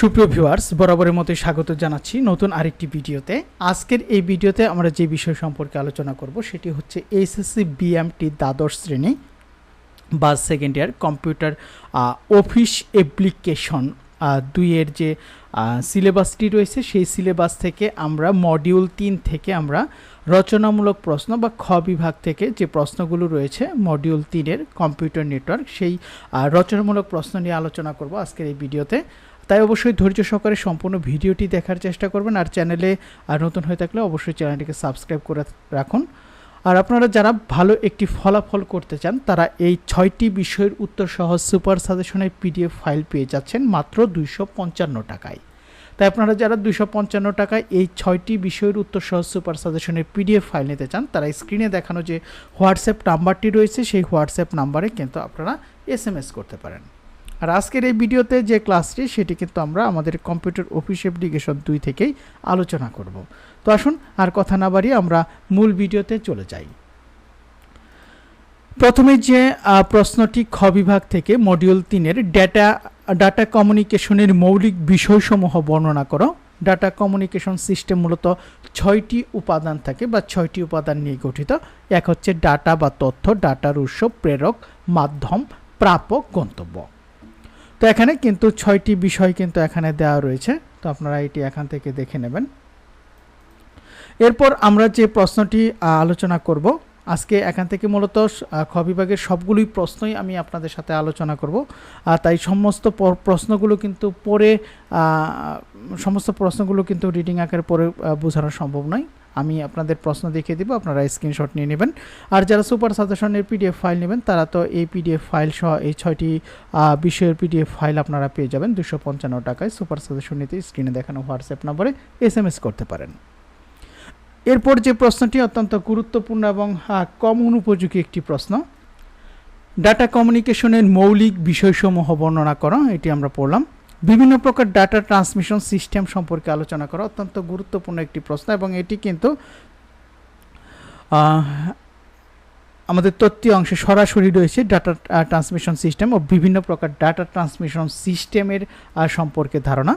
সুপ্রিয় ভিউয়ার্স বরাবরের মতো স্বাগত জানাচ্ছি নতুন আরেকটি ভিডিওতে। আজকের এই ভিডিওতে আমরা যে বিষয় সম্পর্কে আলোচনা করব সেটি হচ্ছে এইচএসসি বিএমটি দ্বাদশ শ্রেণি বা second year computer office application দুইয়ের যে সিলেবাসটি রয়েছে সেই সিলেবাস থেকে আমরা মডিউল তিন থেকে আমরা রচনামূলক প্রশ্ন বা খ বিভাগ থেকে যে প্রশ্নগুলো রয়েছে মডিউল তিনের কম্পিউটার নেটওয়ার্ক সেই রচনামূলক প্রশ্ন নিয়ে আলোচনা করব আজকের এই ভিডিওতে। তাই অবশ্যই ধৈর্য সহকারে সম্পূর্ণ ভিডিওটি দেখার চেষ্টা করবেন আর চ্যানেলে আর নতুন হয়ে থাকলে অবশ্যই চ্যানেলটিকে সাবস্ক্রাইব করে রাখুন। আর আপনারা যারা ভালো একটি ফলাফল করতে চান, তারা এই ছয়টি বিষয়ের উত্তর সহ সুপার সাজেশনের পিডিএফ ফাইল পেয়ে যাচ্ছেন মাত্র দুইশো পঞ্চান্ন টাকায়। তাই আপনারা যারা দুইশো পঞ্চান্ন টাকায় এই ছয়টি বিষয়ের উত্তর সহ সুপার সাজেশনের পিডিএফ ফাইল নিতে চান, তারা স্ক্রিনে দেখানো যে হোয়াটসঅ্যাপ নাম্বারটি রয়েছে, সেই হোয়াটসঅ্যাপ নাম্বারে কিন্তু আপনারা এস করতে পারেন। আর আজকের এই ভিডিওতে যে ক্লাসটি, সেটি কিন্তু আমরা আমাদের কম্পিউটার অফিস অ্যাপ্লিকেশন দুই থেকেই আলোচনা করব। তো আসুন, আর কথা না বাড়িয়ে আমরা মূল ভিডিওতে চলে যাই। প্রথমে যে প্রশ্নটি খ বিভাগ থেকে মডিউল তিনের ডেটা ডাটা কমিউনিকেশনের মৌলিক বিষয়সমূহ বর্ণনা করো। ডাটা কমিউনিকেশন সিস্টেম মূলত ছয়টি উপাদান থাকে বা ছয়টি উপাদান নিয়ে গঠিত। এক হচ্ছে ডাটা বা তথ্য ডাটার উৎস, প্রেরক, মাধ্যম, প্রাপক, গন্তব্য। তো এখানে কিন্তু ছয়টি বিষয় কিন্তু এখানে দেওয়া রয়েছে। তো আপনারা এটি এখান থেকে দেখে নেবেন। এরপর আমরা যে প্রশ্নটি আলোচনা করব, আজকে এখান থেকে মূলত খ বিভাগের সবগুলোই প্রশ্নই আমি আপনাদের সাথে আলোচনা করব। আর তাই সমস্ত প্রশ্নগুলো কিন্তু পরে সমস্ত প্রশ্নগুলো কিন্তু রিডিং আকারে পরে বোঝানো সম্ভব নয়। আমি আপনাদের প্রশ্ন দেখিয়ে দিব, আপনারা স্ক্রিনশট নিয়ে নেবেন। আর যারা সুপার সাজেশনের পিডিএফ ফাইল নেবেন, তারা তো এই পিডিএফ ফাইল সহ এই ছয়টি বিষয়ের পিডিএফ ফাইল আপনারা পেয়ে যাবেন। দুশো পঞ্চান্ন টাকায় সুপার সাজেশন নিতে স্ক্রিনে দেখানো হোয়াটসঅ্যাপ নম্বরে এস এম এস করতে পারেন। এরপর যে প্রশ্নটি অত্যন্ত গুরুত্বপূর্ণ এবং কম অনুপযোগী একটি প্রশ্ন। ডাটা কমিউনিকেশনের মৌলিক বিষয়সমূহ বর্ণনা করা, এটি আমরা পড়লাম। বিভিন্ন প্রকার ডাটা ট্রান্সমিশন সিস্টেম সম্পর্কে আলোচনা করা অত্যন্ত গুরুত্বপূর্ণ একটি প্রশ্ন এবং এটি কিন্তু আমাদের তত্ত্বীয় অংশে সরাসরি রয়েছে ডাটা ট্রান্সমিশন সিস্টেম ও বিভিন্ন প্রকার ডাটা ট্রান্সমিশন সিস্টেমের সম্পর্কে ধারণা।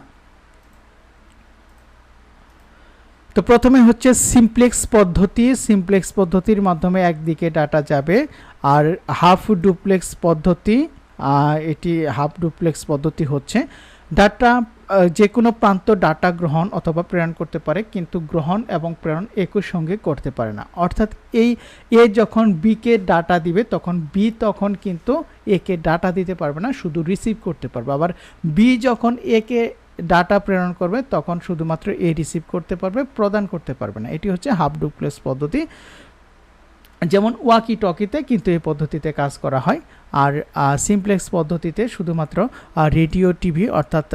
তো প্রথমে হচ্ছে সিমপ্লেক্স পদ্ধতি। সিমপ্লেক্স পদ্ধতির মাধ্যমে একদিকে ডাটা যাবে আর হাফ ডুপ্লেক্স পদ্ধতি এটি হাফ ডুপ্লেক্স পদ্ধতি হচ্ছে। ডাটা যে কোনো প্রান্ত ডাটা গ্রহণ অথবা প্রেরণ করতে পারে, কিন্তু গ্রহণ এবং প্রেরণ একই সঙ্গে করতে পারে না। অর্থাৎ এই, এ যখন বিকে ডাটা দিবে, তখন বি তখন কিন্তু একে ডাটা দিতে পারবে না, শুধু রিসিভ করতে পারবে। আবার বি যখন একে ডাটা প্রেরণ করবে, তখন শুধুমাত্র এ রিসিভ করতে পারবে, প্রদান করতে পারবে না। এটি হচ্ছে হাফ ডুপ্লেক্স পদ্ধতি। যেমন ওয়াকি টকিতে কিন্তু এই পদ্ধতিতে কাজ করা হয়, আর সিমপ্লেক্স পদ্ধতিতে শুধুমাত্র রেডিও টিভি অর্থাৎ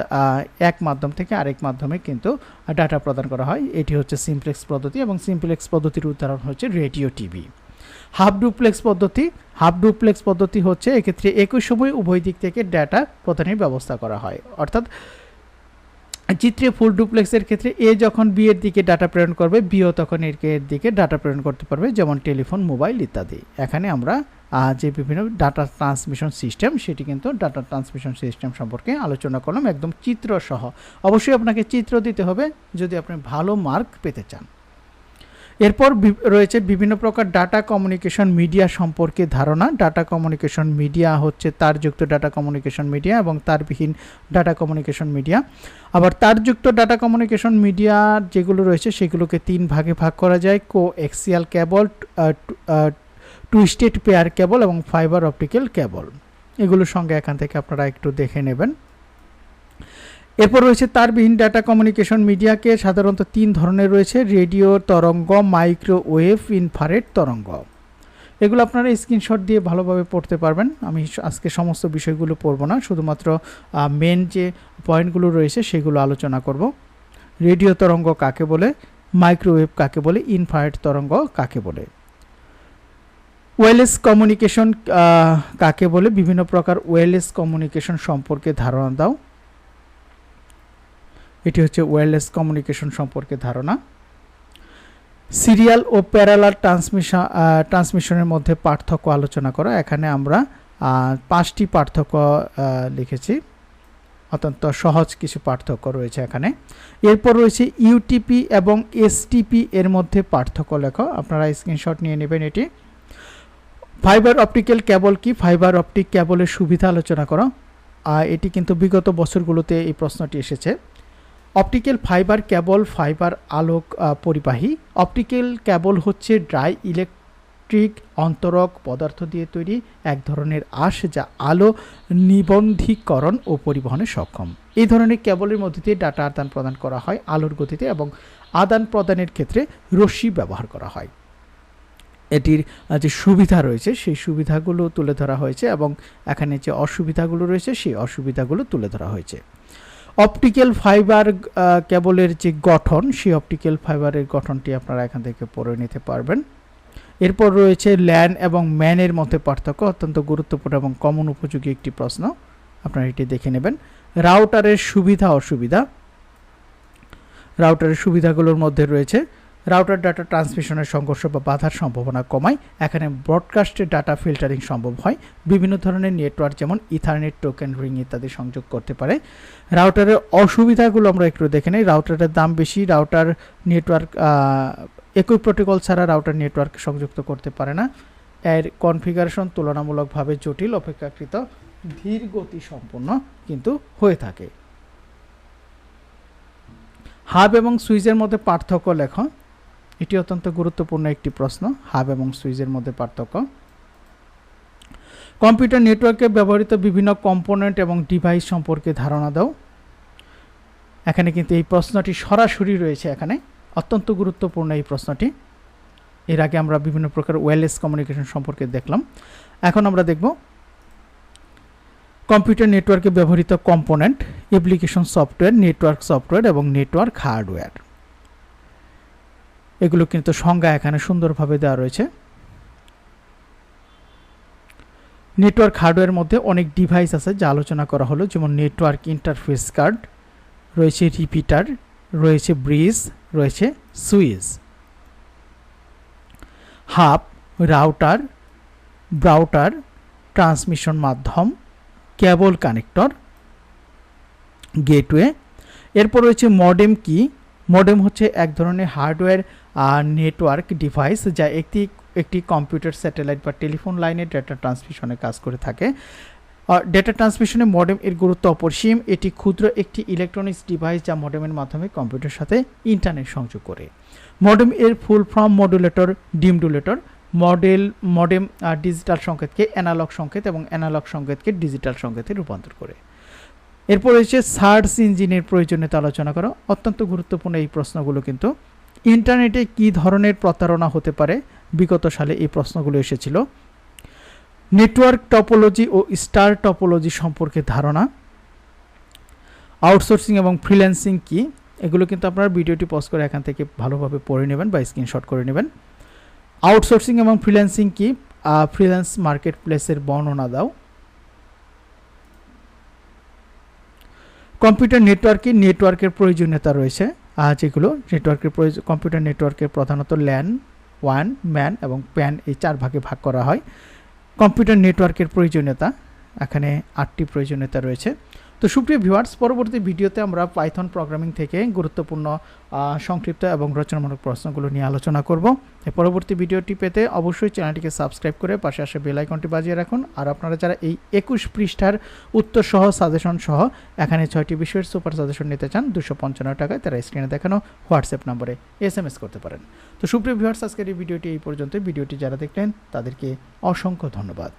এক মাধ্যম থেকে আরেক মাধ্যমে কিন্তু ডাটা প্রদান করা হয়। এটি হচ্ছে সিমপ্লেক্স পদ্ধতি এবং সিমপ্লেক্স পদ্ধতির উদাহরণ হচ্ছে রেডিও টিভি হাফ ডুপ্লেক্স পদ্ধতি হাফ ডুপ্লেক্স পদ্ধতি হচ্ছে এক্ষেত্রে একই সময় উভয় দিক থেকে ডেটা প্রদানের ব্যবস্থা করা হয়। অর্থাৎ চিত্রে ফুল ডুপ্লেক্সের ক্ষেত্রে এ যখন বি এর দিকে ডাটা প্রেরণ করবে, বিও তখন এর এর দিকে ডাটা প্রেরণ করতে পারবে, যেমন টেলিফোন, মোবাইল ইত্যাদি। এখানে আমরা যে বিভিন্ন ডাটা ট্রান্সমিশন সিস্টেম, সেটি কিন্তু ডাটা ট্রান্সমিশন সিস্টেম সম্পর্কে আলোচনা করলাম, একদম চিত্র সহ। অবশ্যই আপনাকে চিত্র দিতে হবে যদি আপনি ভালো মার্ক পেতে চান। এরপর রয়েছে বিভিন্ন প্রকার ডাটা কমিউনিকেশন মিডিয়া সম্পর্কে ধারণা। ডাটা কমিউনিকেশন মিডিয়া হচ্ছে তারযুক্ত ডাটা কমিউনিকেশন মিডিয়া এবং তারবিহীন ডাটা কমিউনিকেশন মিডিয়া আবার তারযুক্ত ডাটা কমিউনিকেশন মিডিয়া যেগুলো রয়েছে সেগুলোকে তিন ভাগে ভাগ করা যায়। Coaxial cable twisted pair cable এবং ফাইবার অপটিক্যাল ক্যাবল এগুলোর সঙ্গে এখান থেকে আপনারা একটু দেখে নেবেন। এরপর রয়েছে তারবিহীন ডাটা কমিউনিকেশন মিডিয়াকে সাধারণত তিন ধরনের রয়েছে রেডিও তরঙ্গ মাইক্রোওয়েভ ইনফারেট তরঙ্গ। এগুলো আপনারা স্ক্রিনশট দিয়ে ভালোভাবে পড়তে পারবেন। আমি আজকে সমস্ত বিষয়গুলো পড়ব না, শুধুমাত্র মেন যে পয়েন্টগুলো রয়েছে সেগুলো আলোচনা করব। রেডিও তরঙ্গ কাকে বলে? মাইক্রোওয়েভ কাকে বলে? ইনফ্রারেড তরঙ্গ কাকে বলে? ওয়েলেস কমিউনিকেশন কাকে বলে? বিভিন্ন প্রকার ওয়েলেস কমিউনিকেশন সম্পর্কে ধারণা দাও। এটি হচ্ছে ওয়্যারলেস কমিউনিকেশন সম্পর্কে ধারণা। সিরিয়াল ও প্যারালাল ট্রান্সমিশন ট্রান্সমিশনের মধ্যে পার্থক্য আলোচনা করা। এখানে আমরা পাঁচটি পার্থক্য লিখেছি। অত্যন্ত সহজ কিছু পার্থক্য রয়েছে এখানে। এরপর রয়েছে ইউটিপি এবং এসটিপি এর মধ্যে পার্থক্য লেখো। আপনারা স্ক্রিনশট নিয়ে নেবেন এটি। ফাইবার অপটিক্যাল কেবল কি? ফাইবার অপটিক কেবলের সুবিধা আলোচনা করো। এটি কিন্তু বিগত বছরগুলোতে এই প্রশ্নটি এসেছে। অপটিক্যাল ফাইবার কেবল ফাইবার আলোক পরিবাহী। অপটিক্যাল কেবল হচ্ছে ড্রাই ইলেকট্রিক অন্তরক পদার্থ দিয়ে তৈরি এক ধরনের আঁশ যা আলো নিবন্ধীকরণ ও পরিবহনে সক্ষম। এই ধরনের কেবলের মধ্যে দিয়ে ডাটা আদান প্রদান করা হয় আলোর গতিতে এবং আদান প্রদানের ক্ষেত্রে রশ্মি ব্যবহার করা হয়। এটির যে সুবিধা রয়েছে, সেই সুবিধাগুলো তুলে ধরা হয়েছে এবং এখানে যে অসুবিধাগুলো রয়েছে, সেই অসুবিধাগুলো তুলে ধরা হয়েছে। অপটিক্যাল ফাইবার কেবলের যে গঠন, সেই অপটিক্যাল ফাইবারের গঠনটি আপনারা এখান থেকে পড়ে নিতে পারবেন। এরপর রয়েছে ল্যান এবং ম্যানের মধ্যে পার্থক্য, অত্যন্ত গুরুত্বপূর্ণ এবং কমন উপযোগী একটি প্রশ্ন। আপনারা এটি দেখে নেবেন। রাউটারের সুবিধা অসুবিধা রাউটারের সুবিধাগুলোর মধ্যে রয়েছে রাউটার ডাটা ট্রান্সমিশনের সংঘর্ষ বা বাধার সম্ভাবনা কমায়। এখানে ব্রডকাস্টের ডাটা ফিল্টারিং সম্ভব হয়। বিভিন্ন ধরনের নেটওয়ার্ক যেমন ইথারনেট, টোকেন, রিং ইত্যাদি সংযোগ করতে পারে। রাউটারের অসুবিধাগুলো আমরা একটু দেখে নিই। রাউটারের দাম বেশি, রাউটার নেটওয়ার্ক একই প্রোটোকল ছাড়া রাউটার নেটওয়ার্ক সংযুক্ত করতে পারে না। এর কনফিগারেশন তুলনামূলকভাবে জটিল, অপেক্ষাকৃত, ধীর গতি সম্পন্ন কিন্তু হয়ে থাকে। হাব এবং সুইচের মধ্যে পার্থক্য লেখ। এটি অত্যন্ত গুরুত্বপূর্ণ একটি প্রশ্ন, হাব এবং সুইচের মধ্যে পার্থক্য। কম্পিউটার নেটওয়ার্কে ব্যবহৃত বিভিন্ন কম্পোনেন্ট এবং ডিভাইস সম্পর্কে ধারণা দাও। এখানে কিন্তু এই প্রশ্নটি সরাসরি রয়েছে এখানে, অত্যন্ত গুরুত্বপূর্ণ এই প্রশ্নটি। এর আগে আমরা বিভিন্ন প্রকার ওয়্যারলেস কমিউনিকেশন সম্পর্কে দেখলাম। এখন আমরা দেখব, কম্পিউটার নেটওয়ার্কে ব্যবহৃত component, application software, network software এবং নেটওয়ার্ক হার্ডওয়্যার। এগুলো কিন্তু সংজ্ঞা এখানে সুন্দরভাবে দেওয়া রয়েছে। নেটওয়ার্ক হার্ডওয়্যার মধ্যে অনেক ডিভাইস আছে যা আলোচনা করা হলো, যেমন নেটওয়ার্ক ইন্টারফেস কার্ড রয়েছে রিপিটার রয়েছে ব্রিজ রয়েছে switch hub router brouter transmission মাধ্যম কেবল কানেক্টর গেটওয়ে এরপর রয়েছে মডেম কি মডেম হচ্ছে এক ধরনের হার্ডওয়্যার নেটওয়ার্ক ডিভাইস যা একটি একটি কম্পিউটার স্যাটেলাইট বা টেলিফোন লাইনে ডেটা ট্রান্সমিশনে কাজ করে থাকে। ডেটা ট্রান্সমিশনে মডেম এর গুরুত্ব অপরিসীম এটি ক্ষুদ্র একটি ইলেকট্রনিক্স ডিভাইস যা মডেমের মাধ্যমে কম্পিউটারের সাথে ইন্টারনেট সংযোগ করে। মডেম এর full form modulator demodulator model modem digital সংকেতকে analogue সংকেত এবং অ্যানালগ সংকেতকে ডিজিটাল সংকেতে রূপান্তর করে। এরপর রয়েছে সার্চ ইঞ্জিনের প্রয়োজনীয়তা আলোচনা করা। অত্যন্ত গুরুত্বপূর্ণ এই প্রশ্নগুলো কিন্তু ইন্টারনেটে কি ধরনের প্রতারণা হতে পারে? বিগত সালে এই প্রশ্নগুলো এসেছিল। নেটওয়ার্ক টপোলজি ও স্টার টপোলজি সম্পর্কে ধারণা। আউটসোর্সিং এবং ফ্রিল্যান্সিং কি? এগুলো কিন্তু আপনারা ভিডিওটি পজ করে এখান থেকে ভালোভাবে পড়ে নেবেন বা স্ক্রিনশট করে নেবেন। আউটসোর্সিং এবং ফ্রিল্যান্সিং কি? ফ্রিল্যান্স মার্কেট প্লেসের বর্ণনা দাও। কম্পিউটার নেটওয়ার্কে নেটওয়ার্কের প্রয়োজনীয়তা রয়েছে। যেগুলো নেটওয়ার্কের প্রয়োজন কম্পিউটার নেটওয়ার্কের প্রধানত ল্যান ওয়ান ম্যান এবং প্যান এই চার ভাগে ভাগ করা হয়। কম্পিউটার নেটওয়ার্কের প্রয়োজনীয়তা, এখানে আটটি প্রয়োজনীয়তা রয়েছে। তো সুপ্রিয় ভিউয়ার্স পরবর্তী ভিডিওতে আমরা পাইথন প্রোগ্রামিং থেকে গুরুত্বপূর্ণ সংক্ষিপ্ত এবং রচনামূলক প্রশ্নগুলো নিয়ে আলোচনা করব। পরবর্তী ভিডিওটি পেতে অবশ্যই চ্যানেলটিকে সাবস্ক্রাইব করে পাশে আসে বেল আইকনটি বাজিয়ে রাখুন। আর আপনারা যারা এই একুশ পৃষ্ঠার উত্তর সহ সাজেশন সহ এখানে ছয়টি বিষয়ের সুপার সাজেশন নিতে চান, দুশো পঞ্চান্ন টাকায় তারা স্ক্রিনে দেখানো হোয়াটসঅ্যাপ নম্বরে এস এম এস করতে পারেন। তো সুপ্রিয় ভিউয়ার্স আজকের এই ভিডিওটি এই পর্যন্ত ভিডিওটি যারা দেখলেন, তাদেরকে অসংখ্য ধন্যবাদ।